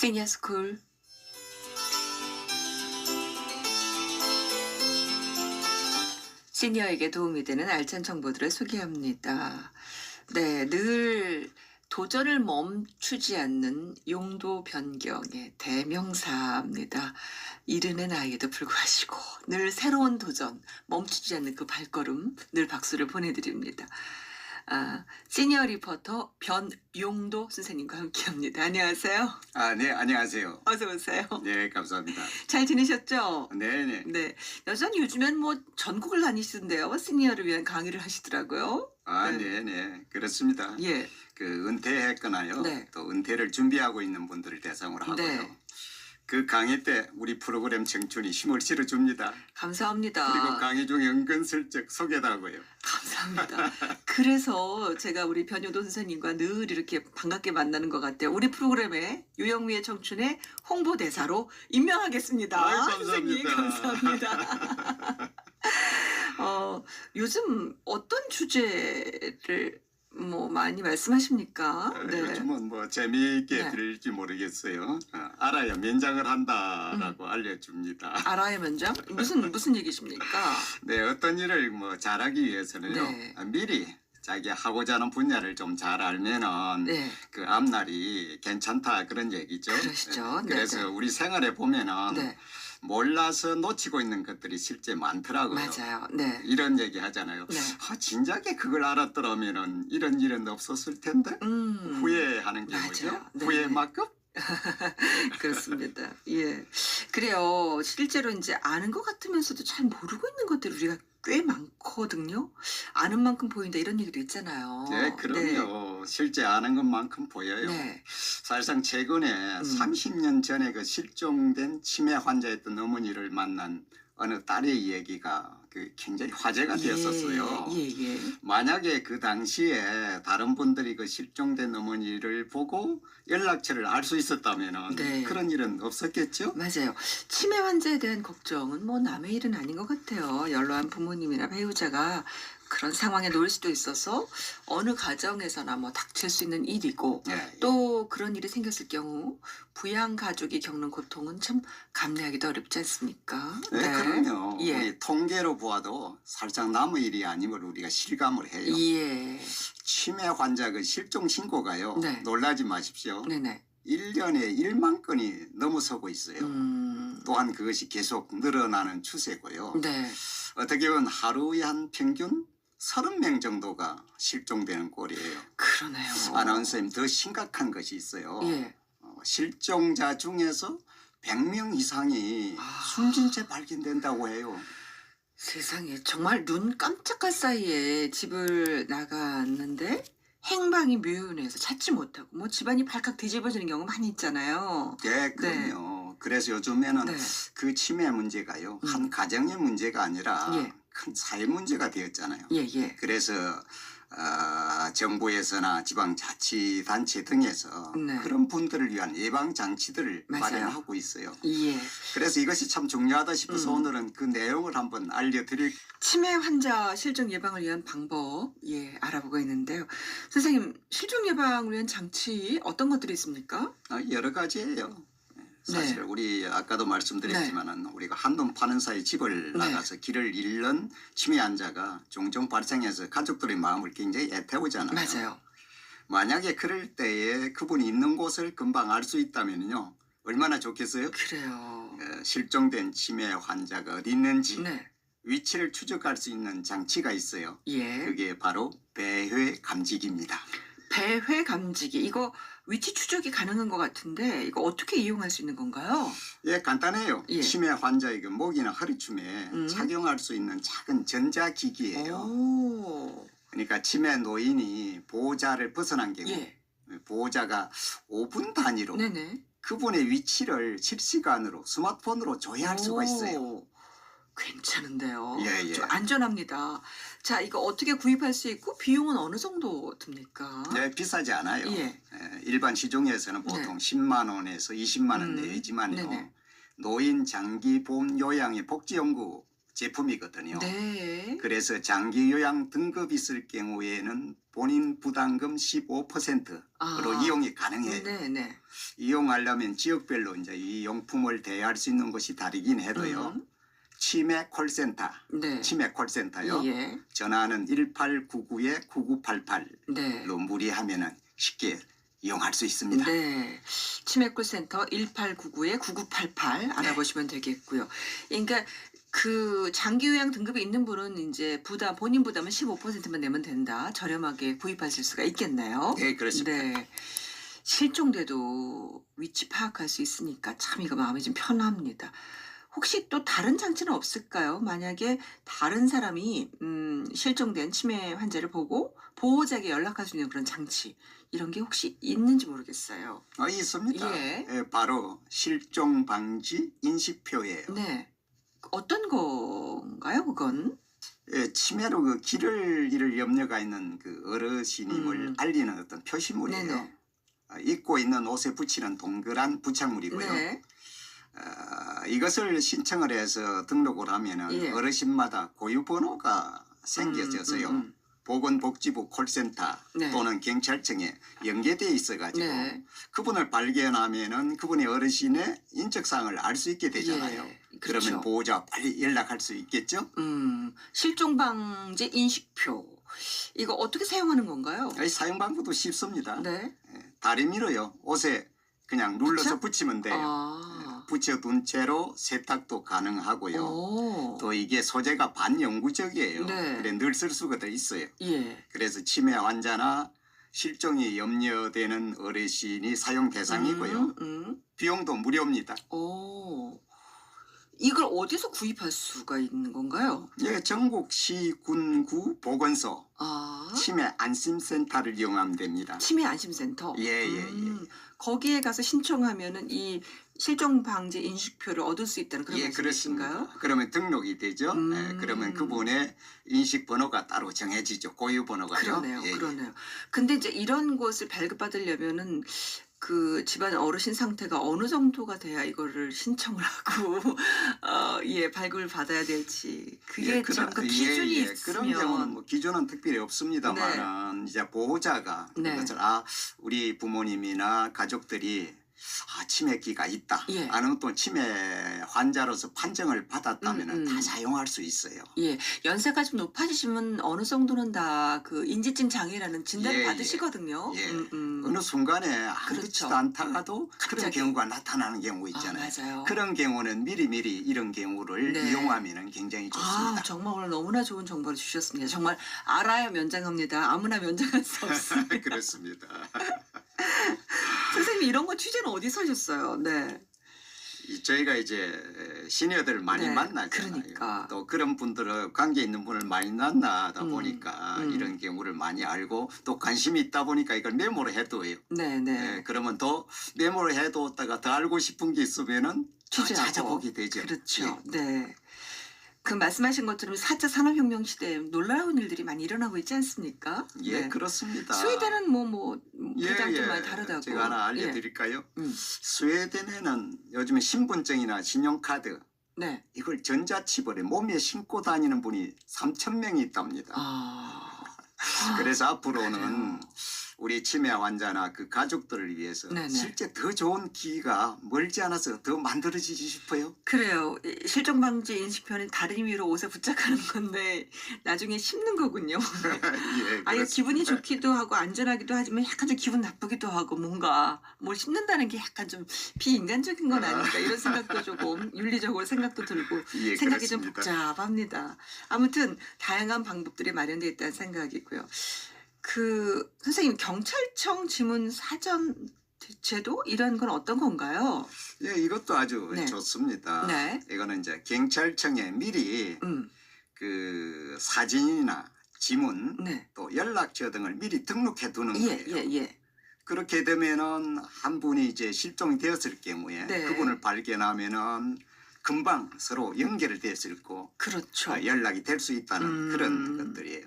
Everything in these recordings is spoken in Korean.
시니어 스쿨 시니어에게 도움이 되는 알찬 정보들을 소개합니다. 네, 늘 도전을 멈추지 않는 용도 변경의 대명사입니다. 이르는 나이에도 불구하시고 늘 새로운 도전, 멈추지 않는 그 발걸음 늘 박수를 보내드립니다. 아, 시니어 리포터 변용도 선생님과 함께합니다. 안녕하세요. 아, 네, 안녕하세요. 어서 오세요. 네, 감사합니다. 잘 지내셨죠? 네, 네. 네. 여전히 요즘엔 뭐 전국을 다니시던데요. 시니어를 위한 강의를 하시더라고요. 아, 네. 네, 네. 그렇습니다. 예. 그 은퇴했거나요. 네. 또 은퇴를 준비하고 있는 분들을 대상으로 하고요. 네. 그 강의 때 우리 프로그램 청춘이 힘을 실어줍니다. 감사합니다. 그리고 강의 중에 은근슬쩍 소개도 하고요. 감사합니다. 그래서 제가 우리 변효도 선생님과 늘 이렇게 반갑게 만나는 것 같아요. 우리 프로그램에 유영미의 청춘의 홍보대사로 임명하겠습니다. 아유, 선생님 감사합니다. 감사합니다. 어, 요즘 어떤 주제를 뭐 많이 말씀하십니까? 네. 요즘은 뭐 재미있게 네. 들을지 모르겠어요. 어, 알아야 면장을 한다라고 음. 알려줍니다. 알아야 면장? 무슨 무슨 얘기십니까? 네, 어떤 일을 뭐 잘하기 위해서는요. 네. 아, 미리 자기 하고자 하는 분야를 좀 잘 알면은 네. 그 앞날이 괜찮다 그런 얘기죠. 그러시죠. 네, 그래서 네, 네. 우리 생활에 보면은 네. 몰라서 놓치고 있는 것들이 실제 많더라고요. 맞아요. 네. 이런 얘기 하잖아요. 네. 아, 진작에 그걸 알았더라면은 이런 일은 없었을 텐데 음. 후회하는 경우죠. 맞아요. 네, 후회 네. 막급? 그렇습니다. 예. 그래요. 실제로 이제 아는 것 같으면서도 잘 모르고 있는 것들이 우리가 꽤 많거든요. 아는 만큼 보인다 이런 얘기도 있잖아요. 네, 그럼요. 실제 아는 것만큼 보여요. 네. 네. 사실상 최근에 음. 30년 전에 그 실종된 치매 환자였던 어머니를 만난 어느 딸의 이야기가 그 굉장히 화제가 되었었어요. 예, 예. 만약에 그 당시에 다른 분들이 그 실종된 어머니를 보고 연락처를 알 수 있었다면 네. 그런 일은 없었겠죠? 맞아요. 치매 환자에 대한 걱정은 뭐 남의 일은 아닌 것 같아요. 연로한 부모님이나 배우자가 그런 상황에 놓일 수도 있어서 어느 가정에서나 뭐 닥칠 수 있는 일이고 네. 또 그런 일이 생겼을 경우 부양 가족이 겪는 고통은 참 감내하기도 어렵지 않습니까? 네, 그럼요. 예. 우리 통계로 보아도 살짝 남의 일이 아님을 우리가 실감을 해요. 예. 치매 환자 그 실종 신고가요. 네. 놀라지 마십시오. 네네. 1년에 1만 건이 넘어서고 있어요. 음. 또한 그것이 계속 늘어나는 추세고요. 네. 어떻게 보면 하루에 한 평균 30명 정도가 실종되는 꼴이에요. 그러네요. 아나운서님 더 심각한 것이 있어요. 예. 어, 실종자 중에서 100명 이상이 아. 숨진 채 발견된다고 해요. 세상에 정말 눈 깜짝할 사이에 집을 나갔는데 행방이 묘연해서 찾지 못하고 뭐 집안이 발칵 뒤집어지는 경우 많이 있잖아요. 네, 그럼요. 그래서 요즘에는 네. 그 치매 문제가요. 음. 한 가정의 문제가 아니라 예. 큰 사회 문제가 되었잖아요. 예, 예. 그래서 어, 정부에서나 지방자치단체 등에서 네. 그런 분들을 위한 예방 장치들을 맞아요. 마련하고 있어요. 예. 그래서 이것이 참 중요하다 싶어서 음. 오늘은 그 내용을 한번 알려드릴 치매 환자 실종 예방을 위한 방법 예 알아보고 있는데요. 선생님 실종 예방을 위한 장치 어떤 것들이 있습니까? 어, 여러 가지예요. 사실 네. 우리 아까도 말씀드렸지만은 우리가 한눈 파는 사이 집을 나가서 길을 잃는 치매 환자가 종종 발생해서 가족들의 마음을 굉장히 애태우잖아요. 맞아요. 만약에 그럴 때에 그분이 있는 곳을 금방 알 수 있다면요. 얼마나 좋겠어요? 그래요. 어, 실종된 치매 환자가 어디 있는지 네. 위치를 추적할 수 있는 장치가 있어요. 예. 그게 바로 배회 감지기입니다. 배회 감지기 이거 위치 추적이 가능한 것 같은데 이거 어떻게 이용할 수 있는 건가요? 예, 간단해요. 예. 치매 환자의 그 목이나 허리춤에 음. 착용할 수 있는 작은 전자기기예요. 오. 그러니까 치매 노인이 보호자를 벗어난 경우 예. 보호자가 5분 단위로 네네. 그분의 위치를 실시간으로 스마트폰으로 조회할 수가 있어요. 오, 괜찮은데요. 예, 예. 좀 안전합니다. 자, 이거 어떻게 구입할 수 있고 비용은 어느 정도 듭니까? 네, 비싸지 않아요. 예. 예, 일반 시중에서는 보통 10만 원에서 20만 원 음, 내지만요. 네네. 노인 장기 보험 요양의 복지 연구 제품이거든요. 네. 그래서 장기 요양 등급 있을 경우에는 본인 부담금 15%로 아. 이용이 가능해요. 네, 네. 이용하려면 지역별로 이제 이 용품을 대여할 수 있는 곳이 다르긴 해도요. 음. 치매 콜센터, 네. 치매 콜센터요. 예. 전화는 1899에 9988로 네. 문의하면은 쉽게 이용할 수 있습니다. 네. 치매 콜센터 1899에 9988 알아보시면 되겠고요. 그러니까 그 장기 요양 등급이 있는 분은 이제 부담 본인 부담은 15%만 내면 된다. 저렴하게 구입하실 수가 있겠네요. 네, 그렇습니다. 네. 실종돼도 위치 파악할 수 있으니까 참 이거 마음이 좀 편합니다. 혹시 또 다른 장치는 없을까요? 만약에 다른 사람이 음, 실종된 치매 환자를 보고 보호자에게 연락할 수 있는 그런 장치 이런 게 혹시 있는지 모르겠어요. 어, 있습니다. 예. 예, 바로 실종 방지 인식표예요. 네. 어떤 건가요, 그건? 예, 치매로 그 길을 잃을 염려가 있는 그 어르신임을 음. 알리는 어떤 표시물이에요. 네네. 아, 입고 있는 옷에 붙이는 동그란 부착물이고요. 네. 아, 이것을 신청을 해서 등록을 하면은 예. 어르신마다 고유 번호가 생겨져서요. 음, 음, 보건복지부 콜센터 네. 또는 경찰청에 연계돼 있어가지고 네. 그분을 발견하면은 그분의 어르신의 인적사항을 알 수 있게 되잖아요. 예, 그러면 그렇죠. 보호자 빨리 연락할 수 있겠죠? 음, 실종 방지 인식표. 이거 어떻게 사용하는 건가요? 이 사용 방법도 쉽습니다. 네. 예, 다리 밀어요. 옷에 그냥 눌러서? 붙이면 돼요. 아. 붙여 둔 채로 세탁도 가능하고요. 오. 또 이게 소재가 반영구적이에요. 네. 그래 늘 쓸 수가 더 있어요. 예. 그래서 치매 환자나 실종이 염려되는 어르신이 사용 대상이고요. 음, 음. 비용도 무료입니다. 오. 이걸 어디서 구입할 수가 있는 건가요? 예, 전국 시, 군, 구, 보건소, 아. 치매 안심센터를 이용하면 됩니다. 치매 안심센터. 예, 예, 예, 음, 거기에 가서 신청하면은 이 실종 방지 인식표를 얻을 수 있다는 그런 예, 말씀이신가요? 그렇습니다. 그러면 등록이 되죠. 음. 예, 그러면 그분의 인식 번호가 따로 정해지죠. 고유 번호가요. 그러네요, 예, 예. 그러네요. 근데 이제 이런 것을 발급받으려면은 그 집안 어르신 상태가 어느 정도가 돼야 이거를 신청을 하고 어, 예 발급을 받아야 될지 그게 예, 참그 그런- 기준이 예, 예. 그런 경우는 있으면 뭐 기준은 특별히 없습니다만 이제 보호자가 네. 그것을 아 우리 부모님이나 가족들이 아 치매기가 있다. 예. 아니면 또 치매 환자로서 판정을 받았다면 음, 음. 다 사용할 수 있어요. 예 연세가 좀 높아지시면 어느 정도는 다 그 인지증 장애라는 진단을 예, 예. 받으시거든요. 예. 음, 음. 어느 순간에 아무렇지도 그렇죠. 않다가도 그런 갑자기. 경우가 나타나는 경우 있잖아요. 아, 맞아요. 그런 경우는 미리미리 이런 경우를 네. 이용하면 굉장히 좋습니다. 아, 정말 오늘 너무나 좋은 정보를 주셨습니다. 정말 알아야 면장합니다. 아무나 면장할 수 없습니다. 그렇습니다. 선생님 이런 거 취재는 어디서 하셨어요? 네. 이 저희가 이제 시니어들을 많이 네, 만나잖아요. 그러니까. 또 그런 분들을 관계 있는 분을 많이 만나다 음, 보니까 음. 이런 경우를 많이 알고 또 관심이 있다 보니까 이걸 메모를 해둬요. 네, 네. 예, 그러면 더 메모를 해뒀다가 더 알고 싶은 게 있으면은 취재하고. 찾아보게 되죠. 그렇죠. 예. 네. 그 말씀하신 것처럼 4차 산업혁명 시대에 놀라운 일들이 많이 일어나고 있지 않습니까? 예, 네. 그렇습니다. 스웨덴은 뭐뭐 예, 대장 좀 예. 많이 다르다고. 제가 하나 예. 알려드릴까요? 음. 스웨덴에는 요즘에 신분증이나 신용카드 네. 이걸 전자칩을 몸에 신고 다니는 분이 3천 명이 있답니다. 아. 그래서 앞으로는 그래요. 우리 치매 환자나 그 가족들을 위해서 네네. 실제 더 좋은 기회가 멀지 않아서 더 만들어지고 싶어요. 그래요. 이 실종 방지 인식표는 다른 의미로 옷에 부착하는 건데 나중에 심는 거군요. 예, 아예. 기분이 좋기도 하고 안전하기도 하지만 약간 좀 기분 나쁘기도 하고 뭔가 뭘 씹는다는 게 약간 좀 비인간적인 건 아닌가 이런 생각도 조금 윤리적으로 생각도 들고 예, 생각이 좀 그렇습니다. 복잡합니다. 아무튼 다양한 방법들이 마련되어 있다는 생각이고요. 그 선생님 경찰청 지문 사전 제도 이런 건 어떤 건가요? 예, 이것도 아주 네. 좋습니다. 네. 이거는 이제 경찰청에 미리 음, 그 사진이나 지문 네. 또 연락처 등을 미리 등록해 두는 예, 거예요. 예, 예. 그렇게 되면은 한 분이 이제 실종이 되었을 경우에 네. 그분을 발견하면은 금방 서로 연결이 됐을 거 그렇죠. 아, 연락이 될 수 있다는 음. 그런 것들이에요.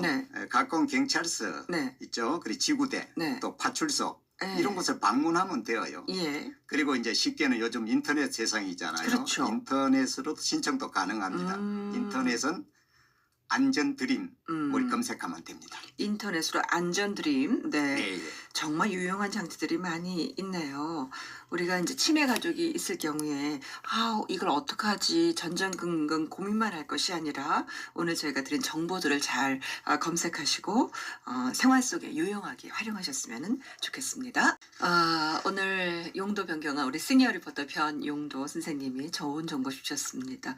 네, 에, 각종 경찰서 네, 있죠. 그리고 지구대 네. 또 파출소 예. 이런 곳을 방문하면 돼요. 예. 그리고 이제 쉽게는 요즘 인터넷 세상이잖아요. 그렇죠. 인터넷으로 신청도 가능합니다. 음. 인터넷은 안전 드림 음, 뭘 검색하면 됩니다. 인터넷으로 안전 드림. 네. 예, 예. 정말 유용한 장치들이 많이 있네요. 우리가 이제 치매 가족이 있을 경우에 아 이걸 어떡하지 전전긍긍 고민만 할 것이 아니라 오늘 저희가 드린 정보들을 잘 아, 검색하시고 어, 생활 속에 유용하게 활용하셨으면 좋겠습니다. 아, 오늘 용도 변경한 우리 시니어 리포터 변용도 선생님이 좋은 정보 주셨습니다.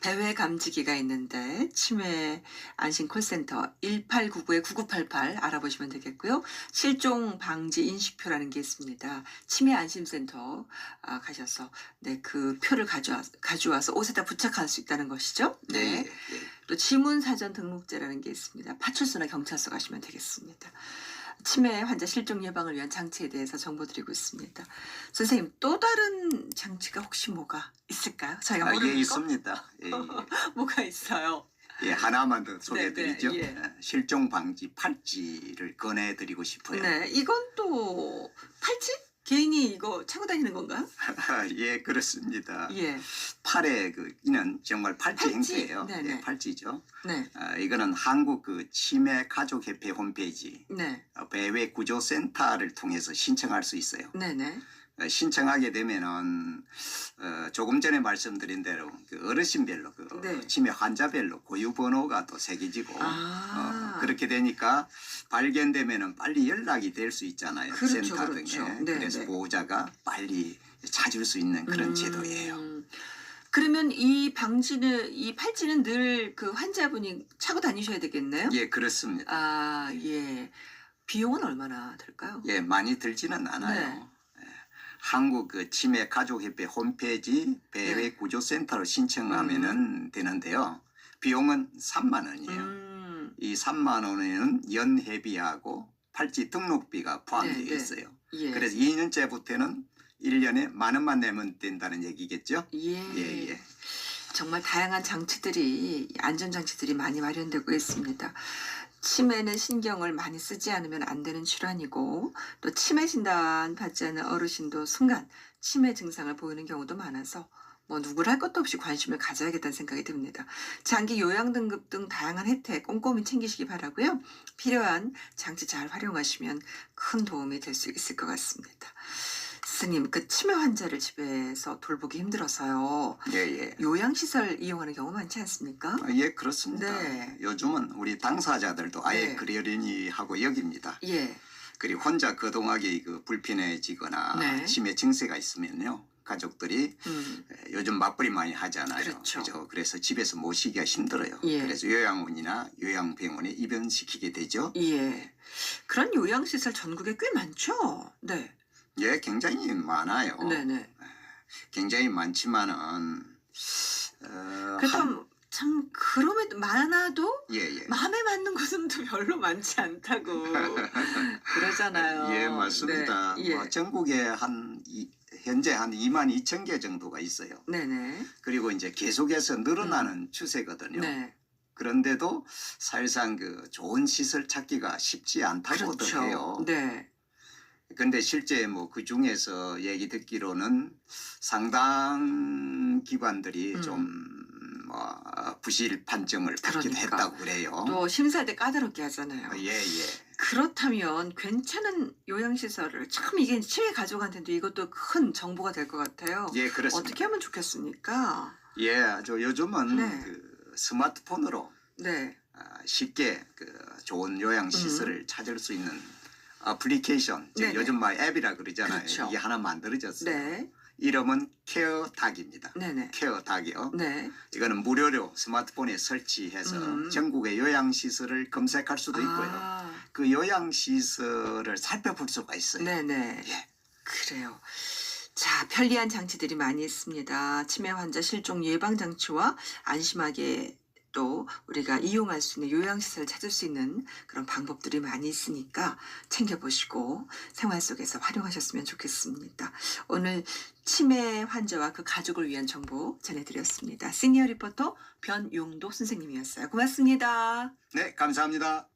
배회 감지기가 있는데 치매 안심 콜센터 1899-9988 알아보시면 되겠고요. 실종 방지 인식표라는 게 있습니다. 치매 안심센터 아, 가셔서 네, 그 표를 가져와, 가져와서 옷에다 부착할 수 있다는 것이죠. 예, 네. 예, 예. 또 지문 사전 등록제라는 게 있습니다. 파출소나 경찰서 가시면 되겠습니다. 치매 환자 실종 예방을 위한 장치에 대해서 정보 드리고 있습니다. 선생님 또 다른 장치가 혹시 뭐가 있을까요? 저희가 아, 모르는 예, 거 있습니다. 예, 예. 뭐가 있어요? 예, 하나만 더 소개해드리죠. 네, 예. 예, 실종 방지 팔찌를 꺼내드리고 싶어요. 네, 이건 또 팔찌? 개인이 이거 차고 다니는 건가요? 예, 그렇습니다. 예, 팔에 그 이는 정말 팔찌, 팔찌? 행세예요. 네 네. 예, 팔찌죠. 네, 아, 이거는 한국 그 치매 가족 협회 홈페이지 네, 어, 배회 구조 센터를 통해서 신청할 수 있어요. 네, 네. 어, 신청하게 되면은 어, 조금 전에 말씀드린 대로 그 어르신별로 그 네. 치매 환자별로 고유 번호가 또 새겨지고 아. 어, 그렇게 되니까 발견되면은 빨리 연락이 될 수 있잖아요. 그렇죠, 센터 그렇죠. 등에 네, 그래서 네. 보호자가 빨리 찾을 수 있는 그런 음, 제도예요. 그러면 이 방지는 이 팔찌는 늘 그 환자분이 차고 다니셔야 되겠네요. 예, 그렇습니다. 아, 예. 비용은 얼마나 들까요? 예, 많이 들지는 않아요. 네. 예. 한국 그 치매 가족협회 홈페이지 배회 네. 구조센터로 신청하면은 되는데요. 비용은 3만 원이에요. 음, 이 3만 원에는 연회비하고 팔찌 등록비가 포함되어 네, 네. 있어요. 예. 그래서 2년째부터는 1년에 만 원만 내면 된다는 얘기겠죠? 예. 예, 예. 정말 다양한 장치들이 안전 장치들이 많이 마련되고 있습니다. 치매는 신경을 많이 쓰지 않으면 안 되는 질환이고 또 치매 진단 받지 않은 어르신도 순간 치매 증상을 보이는 경우도 많아서 뭐 누구를 할 것도 없이 관심을 가져야겠다는 생각이 듭니다. 장기 요양 등급 등 다양한 혜택 꼼꼼히 챙기시기 바라고요. 필요한 장치 잘 활용하시면 큰 도움이 될 수 있을 것 같습니다. 스님, 그 치매 환자를 집에서 돌보기 힘들어서요. 예, 예. 요양시설 이용하는 경우 많지 않습니까? 아, 예, 그렇습니다. 네. 요즘은 우리 당사자들도 아예 네. 그러려니 하고 여깁니다. 예, 그리고 혼자 거동하기 그 불편해지거나 네. 치매 증세가 있으면요. 가족들이 음, 에, 요즘 맞벌이 많이 하잖아요. 그렇죠. 그죠? 그래서 집에서 모시기가 힘들어요. 예. 그래서 요양원이나 요양병원에 입원시키게 되죠. 예. 그런 요양시설 전국에 꽤 많죠? 네. 예, 굉장히 많아요. 네네. 굉장히 많지만은 어, 그래도 한- 참, 그럼에도 많아도 예, 예. 마음에 맞는 곳은 또 별로 많지 않다고 그러잖아요. 예, 맞습니다. 네. 예. 뭐 전국에 한 이, 현재 한 2만 2천 개 정도가 있어요. 네네. 그리고 이제 계속해서 늘어나는 추세거든요. 네. 그런데도 사실상 그 좋은 시설 찾기가 쉽지 않다고도 그렇죠. 해요. 네. 근데 실제 뭐 그 중에서 얘기 듣기로는 상당 기관들이 음. 좀뭐 부실 판정을 받기도 그러니까. 했다고 그래요. 또 심사할 때 까다롭게 하잖아요. 예, 예. 그렇다면 괜찮은 요양시설을 참 이게 치매 가족한테도 이것도 큰 정보가 될 것 같아요. 예, 그렇습니다. 어떻게 하면 좋겠습니까? 예, 아주 요즘은 네. 그 스마트폰으로 네. 아, 쉽게 그 좋은 요양 시설을 찾을 수 있는 어플리케이션, 즉 음. 네네. 요즘 막 앱이라 그러잖아요. 그렇죠. 이게 하나 만들어졌어요. 네. 이름은 케어닥입니다. 네네. 케어닥이요. 네. 이거는 무료로 스마트폰에 설치해서 음. 전국의 요양 시설을 검색할 수도 있고요. 아, 그 요양 시설을 살펴볼 수가 있어요. 네네. 예. 그래요. 자, 편리한 장치들이 많이 있습니다. 치매 환자 실종 예방 장치와 안심하게 또 우리가 이용할 수 있는 요양시설을 찾을 수 있는 그런 방법들이 많이 있으니까 챙겨보시고 생활 속에서 활용하셨으면 좋겠습니다. 오늘 치매 환자와 그 가족을 위한 정보 전해드렸습니다. 시니어 리포터 변용도 선생님이었어요. 고맙습니다. 네, 감사합니다.